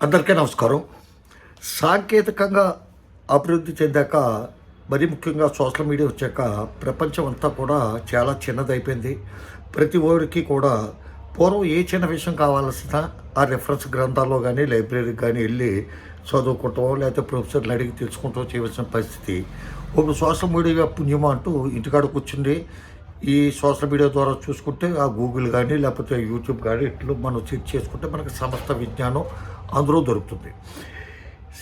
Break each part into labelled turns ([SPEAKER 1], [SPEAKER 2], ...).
[SPEAKER 1] అందరికీ నమస్కారం. సాంకేతికంగా అభివృద్ధి చెందాక మరి ముఖ్యంగా సోషల్ మీడియా వచ్చాక ప్రపంచం అంతా కూడా చాలా చిన్నదైపోయింది. ప్రతి ఓడికి కూడా పూర్వం ఏ చిన్న విషయం కావాల్సిన ఆ రెఫరెన్స్ గ్రంథాల్లో కానీ లైబ్రరీకి కానీ వెళ్ళి చదువుకుంటాం లేకపోతే ప్రొఫెసర్లు అడిగి తెలుసుకుంటాం చేయవలసిన పరిస్థితి. ఒక సోషల్ మీడియా పుణ్యమా అంటూ ఇంటికాడ కూర్చుండి ఈ సోషల్ మీడియా ద్వారా చూసుకుంటే ఆ గూగుల్ కానీ లేకపోతే యూట్యూబ్ కానీ ఇట్లు మనం చెక్ చేసుకుంటే మనకి సమస్త విజ్ఞానం అందులో దొరుకుతుంది.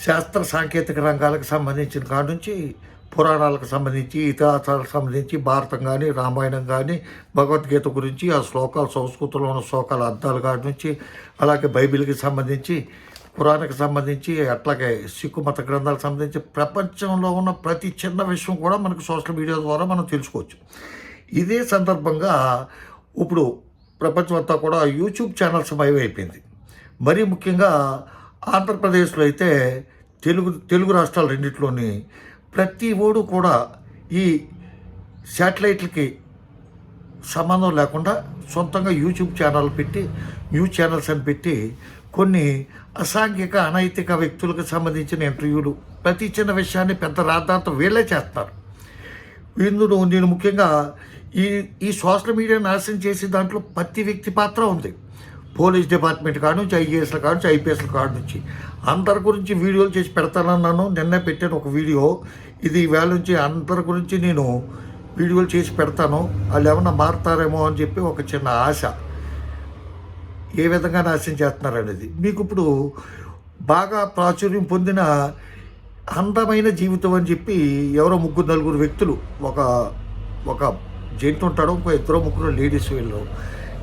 [SPEAKER 1] శాస్త్ర సాంకేతిక రంగాలకు సంబంధించిన కాడ నుంచి పురాణాలకు సంబంధించి ఇతిహాసాలకు సంబంధించి భారతం కానీ రామాయణం కానీ భగవద్గీత గురించి ఆ శ్లోకాలు సంస్కృతంలో ఉన్న శ్లోకాల అర్థాల కాడి నుంచి అలాగే బైబిల్కి సంబంధించి పురాణానికి సంబంధించి అట్లాగే సిక్కు మత గ్రంథాలకు సంబంధించి ప్రపంచంలో ఉన్న ప్రతి చిన్న విషయం కూడా మనకు సోషల్ మీడియా ద్వారా మనం తెలుసుకోవచ్చు. ఇదే సందర్భంగా ఇప్పుడు ప్రపంచం అంతా కూడా యూట్యూబ్ ఛానల్స్ మయమైపోయింది మరీ ముఖ్యంగా ఆంధ్రప్రదేశ్లో అయితే తెలుగు తెలుగు రాష్ట్రాలు రెండిట్లోని ప్రతి ఓడు కూడా ఈ శాటిలైట్లకి సంబంధం లేకుండా సొంతంగా యూట్యూబ్ ఛానల్ పెట్టి న్యూస్ ఛానల్స్ అని పెట్టి కొన్ని అసాంఘిక అనైతిక వ్యక్తులకు సంబంధించిన ఇంటర్వ్యూలు ప్రతి చిన్న విషయాన్ని పెద్ద రాద్ధాంతం వీళ్ళే చేస్తారు. ఇందులో నేను ముఖ్యంగా ఈ ఈ సోషల్ మీడియా నాశనం చేసే దాంట్లో ప్రతి వ్యక్తి పాత్ర ఉంది. పోలీస్ డిపార్ట్మెంట్ కాడ నుంచి ఐఏఎస్ల కాడ నుంచి ఐపీఎస్ల కాడ నుంచి. అందరి గురించి వీడియోలు చేసి పెడతానన్నాను. నిన్నే పెట్టాను ఒక వీడియో. ఇది వేళ నుంచి అందరి గురించి నేను వీడియోలు చేసి పెడతాను. వాళ్ళు ఏమన్నా మారుతారేమో అని చెప్పి ఒక చిన్న ఆశ. ఏ విధంగా నాశనం చేస్తున్నారు అనేది. మీకు ఇప్పుడు బాగా ప్రాచుర్యం పొందిన అందమైన జీవితం అని చెప్పి ఎవరో ముగ్గురు నలుగురు వ్యక్తులు ఒక ఒక జెంట్ ఉంటాడు ఇంకో ఇద్దరు ముగ్గురు లేడీస్ వీళ్ళు.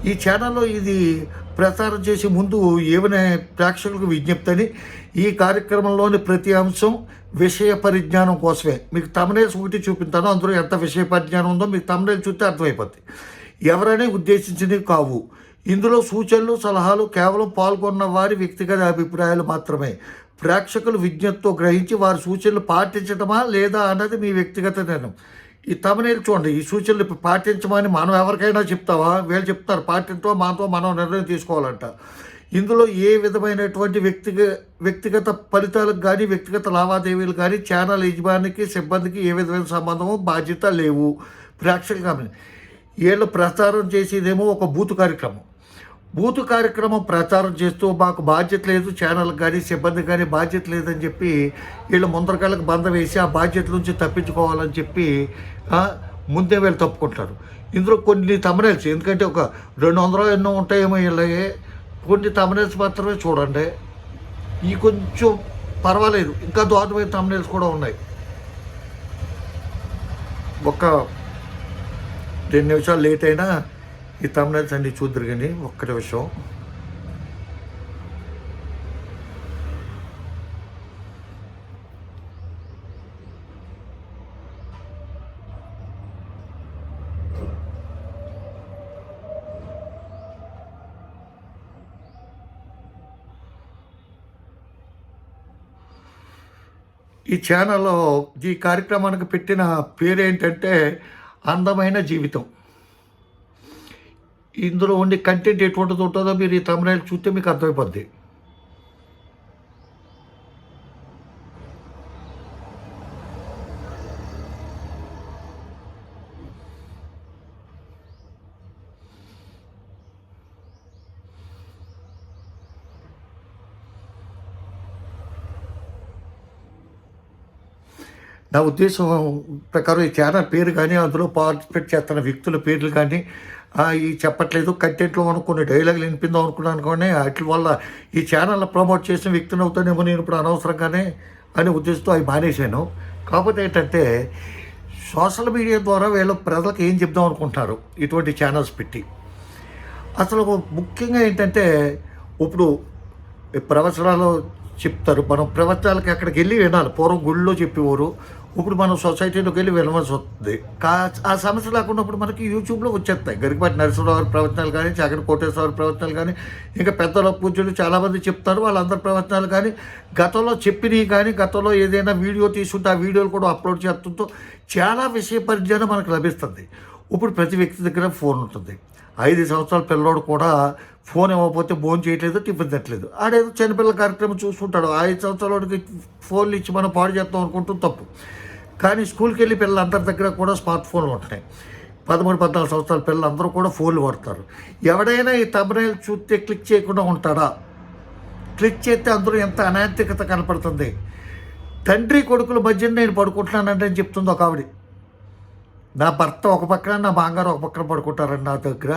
[SPEAKER 1] ఈ ఛానల్లో ఇది ప్రసారం చేసే ముందు ఏమైనా ప్రేక్షకులకు విజ్ఞప్తి అని ఈ కార్యక్రమంలోని ప్రతి అంశం విషయ పరిజ్ఞానం కోసమే. మీకు తమనేసి ఒకటి చూపించాను అందులో ఎంత విషయ పరిజ్ఞానం ఉందో మీకు తమనేలు చూస్తే అర్థమైపోద్ది. ఎవరైనా ఉద్దేశించినవి కావు. ఇందులో సూచనలు సలహాలు కేవలం పాల్గొన్న వారి వ్యక్తిగత అభిప్రాయాలు మాత్రమే. ప్రేక్షకులు విజ్ఞతతో గ్రహించి వారి సూచనలు పాటించడమా లేదా అన్నది మీ వ్యక్తిగత నిర్ణయం. ఈ తమనేలు చూడండి ఈ సూచనలు ఇప్పుడు పాటించమని మనం ఎవరికైనా చెప్తావా? వీళ్ళు చెప్తారు పాటించో మనతో మనం నిర్ణయం తీసుకోవాలంట. ఇందులో ఏ విధమైనటువంటి వ్యక్తిగ వ్యక్తిగత ఫలితాలకు కానీ వ్యక్తిగత లావాదేవీలు కానీ ఛానల్ యజమానికి సిబ్బందికి ఏ విధమైన సంబంధము బాధ్యత లేవు. ప్రేక్షకులు కానీ వీళ్ళు ప్రచారం చేసేదేమో ఒక బూత్ కార్యక్రమం. బూతు కార్యక్రమం ప్రచారం చేస్తూ మాకు బాధ్యత లేదు ఛానల్ కానీ సిబ్బంది కానీ బాధ్యత లేదని చెప్పి వీళ్ళు ముందరకాళ్ళకి బంద వేసి ఆ బాధ్యత నుంచి తప్పించుకోవాలని చెప్పి ముందే వీళ్ళు తప్పుకుంటారు ఇందులో కొన్ని తమనేల్స్ ఎందుకంటే ఒక రెండు వందలు ఎన్నో ఉంటాయేమో వీళ్ళవి కొన్ని తమనేల్స్ మాత్రమే చూడండి. ఈ కొంచెం పర్వాలేదు ఇంకా దారుణమైన తమనేల్స్ కూడా ఉన్నాయి. ఒక రెండు నిమిషాలు లేట్ అయినా ఈ తమిళనాడు అన్ని చూద్దరు కానీ ఒక్కటి విషయం. ఈ ఛానల్లో ఈ కార్యక్రమానికి పెట్టిన పేరేంటంటే అందమైన జీవితం. ఇందులో ఉండే కంటెంట్ ఎటువంటిది ఉంటుందో మీరు ఈ తమిళ చూస్తే మీకు అర్థమైపోద్ది. నా ఉద్దేశం ప్రకారం ఈ ఛానల్ పేరు కానీ అందులో పార్టిసిపేట్ చేస్తున్న వ్యక్తుల పేర్లు కానీ ఈ చెప్పట్లేదు కంటెంట్లో అనుకున్న డైలాగులు వినిపిందాం అనుకున్నాను కానీ వాటి వల్ల ఈ ఛానల్ ప్రమోట్ చేసిన వ్యక్తిని అవుతానేమో నేను ఇప్పుడు అనవసరంగానే అనే ఉద్దేశంతో అవి మానేశాను. కాకపోతే ఏంటంటే సోషల్ మీడియా ద్వారా వీళ్ళు ప్రజలకు ఏం చెప్దాం అనుకుంటున్నారు ఇటువంటి ఛానల్స్ పెట్టి. అసలు ముఖ్యంగా ఏంటంటే ఇప్పుడు ఈ ప్రవచనాలు చెప్తారు. మనం ప్రవచనాలకి అక్కడికి వెళ్ళి వినాలి. పూర్వం గుళ్ళో చెప్పేవారు. ఇప్పుడు మనం సొసైటీలోకి వెళ్ళి వెళ్ళవలసి వస్తుంది. కా ఆ సమస్య లేకున్నప్పుడు మనకి యూట్యూబ్లో వచ్చేస్తాయి. గరికపాటి నరసింహరావు గారి ప్రవచనాలు కానీ జగన్ కోటేశ్వర ప్రవచనాలు కానీ ఇంకా పెద్దల పూజలు చాలామంది చెప్తారు వాళ్ళందరి ప్రవచనాలు కానీ గతంలో చెప్పినవి కానీ గతంలో ఏదైనా వీడియో తీసుకుంటే ఆ వీడియోలు కూడా అప్లోడ్ చేస్తుంటూ చాలా విషయ పరిజ్ఞానం మనకు లభిస్తుంది. ఇప్పుడు ప్రతి వ్యక్తి దగ్గర ఫోన్ ఉంటుంది. ఐదు సంవత్సరాల పిల్లోడు కూడా ఫోన్ ఇవ్వకపోతే ఫోన్ చేయట్లేదు టిఫిన్ తిట్టలేదు ఆడేదో చిన్నపిల్లల కార్యక్రమం చూసుకుంటాడు ఐదు సంవత్సరాలకి ఫోన్లు ఇచ్చి మనం పాడు చేస్తాం అనుకుంటూ తప్పు. కానీ స్కూల్కి వెళ్ళి పిల్లలందరి దగ్గర కూడా స్మార్ట్ ఫోన్లు ఉంటున్నాయి పదమూడు పద్నాలుగు సంవత్సరాల పిల్లలందరూ కూడా ఫోన్లు వాడతారు. ఎవడైనా ఈ తమిళ చూస్తే క్లిక్ చేయకుండా ఉంటాడా? క్లిక్ చేస్తే అందరూ ఎంత అనాంతికత కనపడుతుంది? తండ్రి కొడుకుల మధ్య నేను పడుకుంటున్నానంటే అని చెప్తుంది ఒక ఆవిడ. నా భర్త ఒక పక్కన నా బాంగారు ఒక పక్కన పడుకుంటారండి నా దగ్గర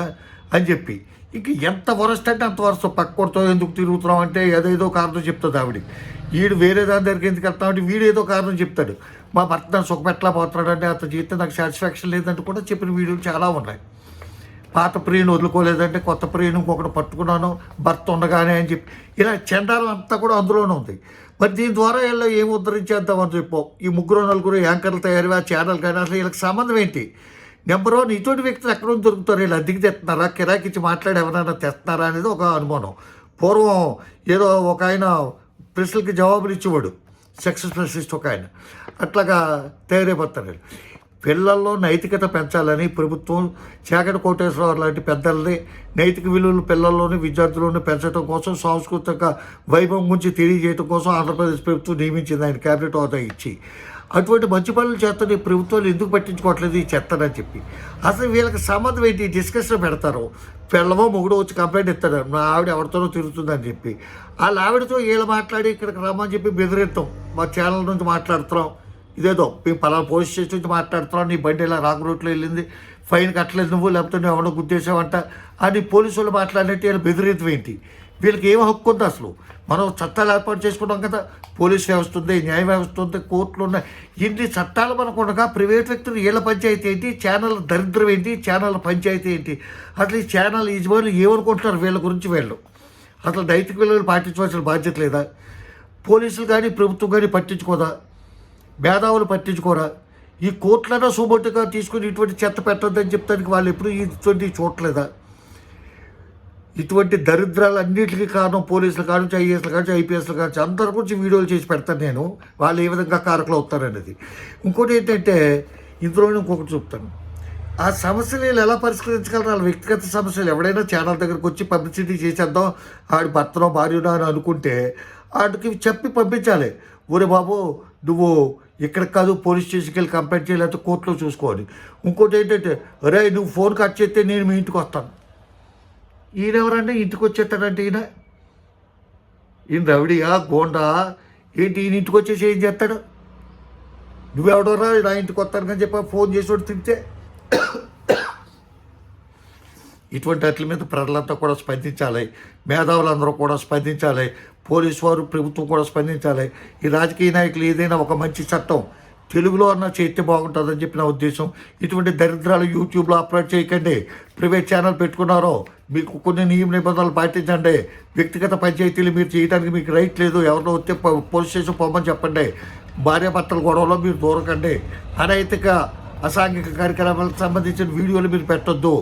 [SPEAKER 1] అని చెప్పి. ఇంక ఎంత వరస్ట్ అంటే అంత వరస్ట్. పక్కడితో ఎందుకు తిరుగుతున్నాం అంటే ఏదేదో కారణం చెప్తుంది ఆవిడ. వీడు వేరే దాని దగ్గరికి ఎందుకు వెళ్తామంటే వీడు ఏదో కారణం చెప్తాడు. మా భర్త నన్ను సుఖపెట్టలా అతను చేస్తే నాకు సాటిస్ఫాక్షన్ లేదంటే కూడా చెప్పిన వీడియోలు చాలా ఉన్నాయి. పాత ప్రియుని వదులుకోలేదంటే కొత్త ప్రియుని ఇంకొకటి పట్టుకున్నాను భర్త ఉండగానే అని చెప్పి. ఇలా చండాలం అంతా కూడా అందులోనే ఉంది. మరి దీని ద్వారా వీళ్ళు ఏం ఉద్ధరించేద్దామని చెప్పు. ఈ ముగ్గురు నలుగురు యాంకర్లు తయారు ఆ ఛానల్ కానీ అసలు వీళ్ళకి సంబంధం ఏంటి? నెంబర్ వన్ ఇటువంటి వ్యక్తులు ఎక్కడ నుంచి దొరుకుతారు? వీళ్ళు అద్దెకి తెస్తున్నారా? కిరాకి ఇచ్చి మాట్లాడి ఎవరైనా తెస్తున్నారా అనేది ఒక అనుమానం. పూర్వం ఏదో ఒక ఆయన ప్రశ్నలకి జవాబులు ఇచ్చేవాడు. సక్సెస్ స్పెషలిస్ట్ ఒక ఆయన. అట్లాగా తయారైపోతారు వీళ్ళు. పిల్లల్లో నైతికత పెంచాలని ప్రభుత్వం చేకటి కోటేశ్వరరావు లాంటి పెద్దల్ని నైతిక విలువలు పిల్లల్లోని విద్యార్థులను పెంచడం కోసం సాంస్కృతిక వైభవం గురించి తెలియజేయడం కోసం ఆంధ్రప్రదేశ్ ప్రభుత్వం నియమించింది. ఆయన క్యాబినెట్ హోదా ఇచ్చి అటువంటి మంచి పనులు చేస్తున్న ప్రభుత్వాలు ఎందుకు పట్టించుకోవట్లేదు ఈ చెత్తనని చెప్పి. అసలు వీళ్ళకి సంబంధం ఏంటి? డిస్కషన్ పెడతారు. పిల్లవో మొగుడు వచ్చి కంప్లైంట్ ఇస్తాడు మా ఆవిడ ఎవరితోనో తిరుగుతుందని చెప్పి. వాళ్ళ ఆవిడతో వీళ్ళు మాట్లాడి ఇక్కడికి రమ్మని చెప్పి బెదిరిస్తాం. మా ఛానల్ నుంచి మాట్లాడుతున్నాం. ఇదేదో మేము పలానా పోలీస్ స్టేషన్ నుంచి మాట్లాడుతున్నాం నీ బండి ఇలా రాంగ్ రూట్లో వెళ్ళింది ఫైన్ కట్టలేదు నువ్వు లేకపోతే నువ్వు ఎవడో గుద్దేశావంట అని పోలీసు వాళ్ళు మాట్లాడినట్టు వీళ్ళు బెదిరించడం ఏంటి? వీళ్ళకి ఏం హక్కు ఉంది అసలు? మనం చట్టాలు ఏర్పాటు చేసుకున్నాం కదా పోలీస్ వ్యవస్థ ఉంది న్యాయ వ్యవస్థ ఉంది కోర్టులు ఉన్నాయి. ఇన్ని చట్టాలు మనకు ఉండగా ప్రైవేట్ వ్యక్తులు వీళ్ళ పంచాయతీ ఏంటి? ఛానల్ దరిద్రం ఏంటి? ఛానల్ పంచాయతీ ఏంటి? అసలు ఈ ఛానల్ యజమానులు ఏమనుకుంటున్నారు వీళ్ళ గురించి వీళ్ళు? అసలు నైతిక విలువలు పాటించవలసిన బాధ్యత లేదా? పోలీసులు కానీ ప్రభుత్వం కానీ పట్టించుకోదా? మేధావులు పట్టించుకోరా. ఈ కోట్లైనా సుమటుగా తీసుకుని ఇటువంటి చెత్త పెట్టొద్దని చెప్తానికి వాళ్ళు ఎప్పుడు ఇటువంటి చూడలేదా? ఇటువంటి దరిద్రాలన్నింటికి కారణం పోలీసులు కానుంచి ఐఏఎస్లు కానీ ఐపీఎస్లు కానీ అందరి గురించి వీడియోలు చేసి పెడతాను నేను. వాళ్ళు ఏ విధంగా కారకులు అవుతారనేది ఇంకోటి ఏంటంటే ఇందులోనే ఇంకొకటి చెప్తాను. ఆ సమస్యలు వీళ్ళు ఎలా పరిష్కరించగలరు? వాళ్ళ వ్యక్తిగత సమస్యలు ఎవడైనా ఛానల్ దగ్గరకు వచ్చి పబ్లిసిటీ చేసేద్దాం ఆడి భర్తనో భార్యనో అని అనుకుంటే వాటికి చెప్పి పంపించాలి. ఒరే బాబు నువ్వు ఇక్కడ కాదు పోలీస్ స్టేషన్కి వెళ్ళి కంప్లైంట్ చేయలేకపోతే కోర్టులో చూసుకోవాలి. ఇంకోటి ఏంటంటే అరే నువ్వు ఫోన్ కట్ చేస్తే నేను మీ ఇంటికి వస్తాను. ఈయన ఎవరంటే ఇంటికి వచ్చేస్తాడంటే ఈయన? ఈయన రవిడియా? గోండా? ఏంటి ఈయన ఇంటికి వచ్చేసి ఏం చేస్తాడు? నువ్వెవడరా నా ఇంటికి వస్తాను అని చెప్పి ఫోన్ చేసేవాడు తింటే ఇటువంటి వాటి మీద ప్రజలంతా కూడా స్పందించాలి. మేధావులందరూ కూడా స్పందించాలి. పోలీసు వారు ప్రభుత్వం కూడా స్పందించాలి. ఈ రాజకీయ నాయకులు ఏదైనా ఒక మంచి చట్టం తెలుగులో అన్న చేస్తే బాగుంటుందని చెప్పి నా ఉద్దేశం. ఇటువంటి దరిద్రాలు యూట్యూబ్లో అప్లోడ్ చేయకండి. ప్రైవేట్ ఛానల్ పెట్టుకున్నారో మీకు కొన్ని నియమ నిబంధనలు పాటించండి. వ్యక్తిగత పంచాయతీలు మీరు చేయడానికి మీకు రైట్ లేదు. ఎవరినో వస్తే పోలీస్ స్టేషన్ పోమని చెప్పండి. భార్యాభర్తల గొడవలో మీరు దూరకండి. అనైతిక అసాంఘిక కార్యక్రమాలకు సంబంధించిన వీడియోలు మీరు పెట్టొద్దు.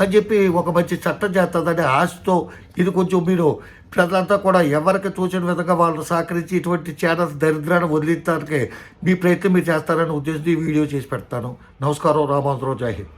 [SPEAKER 1] అని చెప్పి ఒక మంచి చట్టం చేస్తుందని ఆశతో ఇది కొంచెం మీరు ప్రజలంతా కూడా ఎవరికి తోచిన విధంగా వాళ్ళు సహకరించి ఇటువంటి ఛానల్స్ దరిద్రాన్ని వదిలించడానికి మీ ప్రయత్నం మీరు చేస్తారని ఉద్దేశంతో ఈ వీడియో చేసి పెడతాను. నమస్కారం రామాంధ్రరావు జాహిద్